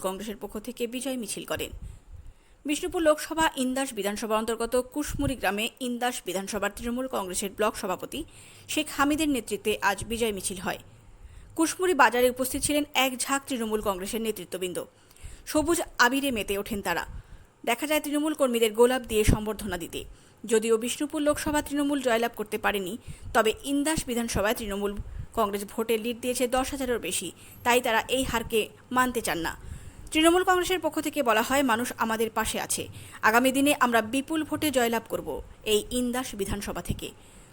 কংগ্রেসের পক্ষ থেকে বিজয় মিছিল করেন। বিষ্ণুপুর লোকসভা ইন্দাস বিধানসভা অন্তর্গত কুশমুরি গ্রামে ইন্দাস বিধানসভার তৃণমূল কংগ্রেসের ব্লক সভাপতি শেখ হামিদের নেতৃত্বে আজ বিজয় মিছিল হয়। কুশমুরি বাজারে উপস্থিত ছিলেন এক ঝাঁক তৃণমূল কংগ্রেসের নেতৃত্ববৃন্দ। সবুজ আবিরে মেতে ওঠেন তারা। দেখা যায় তৃণমূল কর্মীদের গোলাপ দিয়ে সম্বর্ধনা দিতে। যদিও বিষ্ণুপুর লোকসভা তৃণমূল জয়লাভ করতে পারেনি, তবে ইন্দাস বিধানসভায় তৃণমূল কংগ্রেস ভোটে লিড দিয়েছে দশ হাজারের বেশি, তাই তারা এই হারকে মানতে চান না। তৃণমূল কংগ্রেসের পক্ষ থেকে বলা হয়, মানুষ আমাদের পাশে আছে। আগামী দিনে আমরা বিপুল ভোটে জয়লাভ করব এই ইন্দাস বিধানসভা থেকে।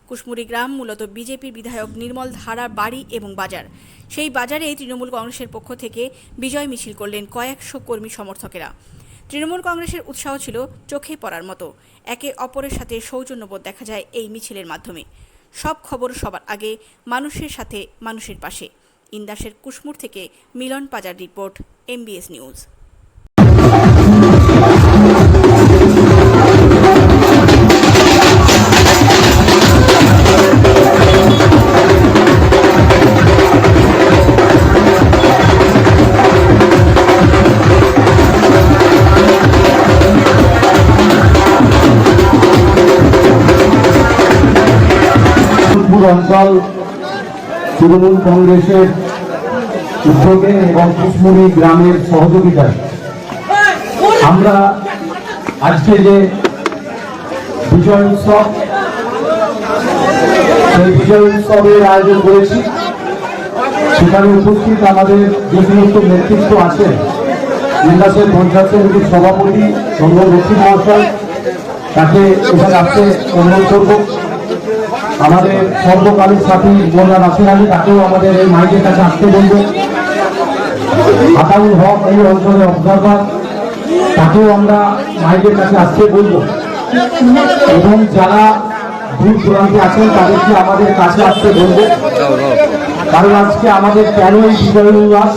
কুশমুড়ি গ্রাম মূলত বিজেপির বিধায়ক নির্মল ধারার বাড়ি এবং বাজার। সেই বাজারেই তৃণমূল কংগ্রেসের পক্ষ থেকে বিজয় মিছিল করলেন কয়েকশো কর্মী সমর্থকেরা। তৃণমূল কংগ্রেসের উৎসাহ ছিল চোখে পড়ার মতো। একে অপরের সাথে সৌজন্যবোধ দেখা যায় এই মিছিলের মাধ্যমে। সব খবর সবার আগে, মানুষের সাথে, মানুষের পাশে। ইন্দাসের কুশমুর থেকে মিলন পাজার রিপোর্ট, এমবিএস নিউজ। সোদপুর অঞ্চল তৃণমূল কংগ্রেসের উদ্যোগে এবং কুশমুড়ি গ্রামের সহযোগিতায়। আমরা আজকে যে বিজয় উৎসব, সেই বিজয় উৎসবের আয়োজন করেছি, সেখানে উপস্থিত আমাদের যে সমস্ত নেতৃত্ব আছেন ইন্দাসের পঞ্চায়েত সমিতির সভাপতি চন্দ্র লক্ষ্মী মহাশয়, তাকে এখানে আসতে অনুরোধ করব। আমাদের সর্বকালীন সাথী মোল্লা নাসির আলী, তাকেও আমাদের এই মাইকের কাছে আসতে বলব। আতাউল হক এই অঞ্চলের অবজারভার, তাকেও আমরা মাইকের কাছে আসতে বলব। এবং যারা দূর দূরান্তে আছেন, তাদেরকে আমাদের কাছে আসতে বলব। কারণ আজকে আমাদের কেন এই বিজয় উল্লাস,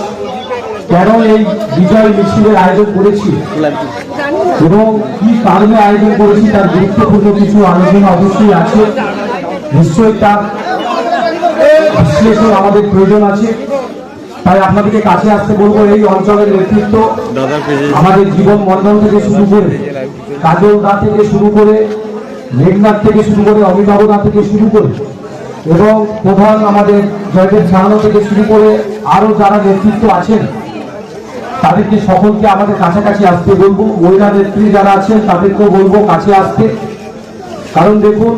কেন এই বিজয় মিছিলের আয়োজন করেছি, এবং কি কারণে আয়োজন করেছি তার গুরুত্বপূর্ণ কিছু আলোচনা অবশ্যই আছে। নিশ্চয়ই তার বিশ্লেষণ আমাদের প্রয়োজন আছে। তাই আপনাদেরকে কাছে আসতে বলব এই অঞ্চলের নেতৃত্ব আমাদের জীবন মন্ডল থেকে শুরু করে কাজল দা থেকে শুরু করে মেঘনাথ থেকে শুরু করে অমিতাভ দা থেকে শুরু করে এবং প্রধান আমাদের জয়দেব সাহানো থেকে শুরু করে আরও যারা নেতৃত্ব আছেন তাদেরকে সকলকে আমাদের কাছাকাছি আসতে বলব। মহিলা নেত্রী যারা আছেন তাদেরকেও বলব কাছে আসতে। কারণ দেখুন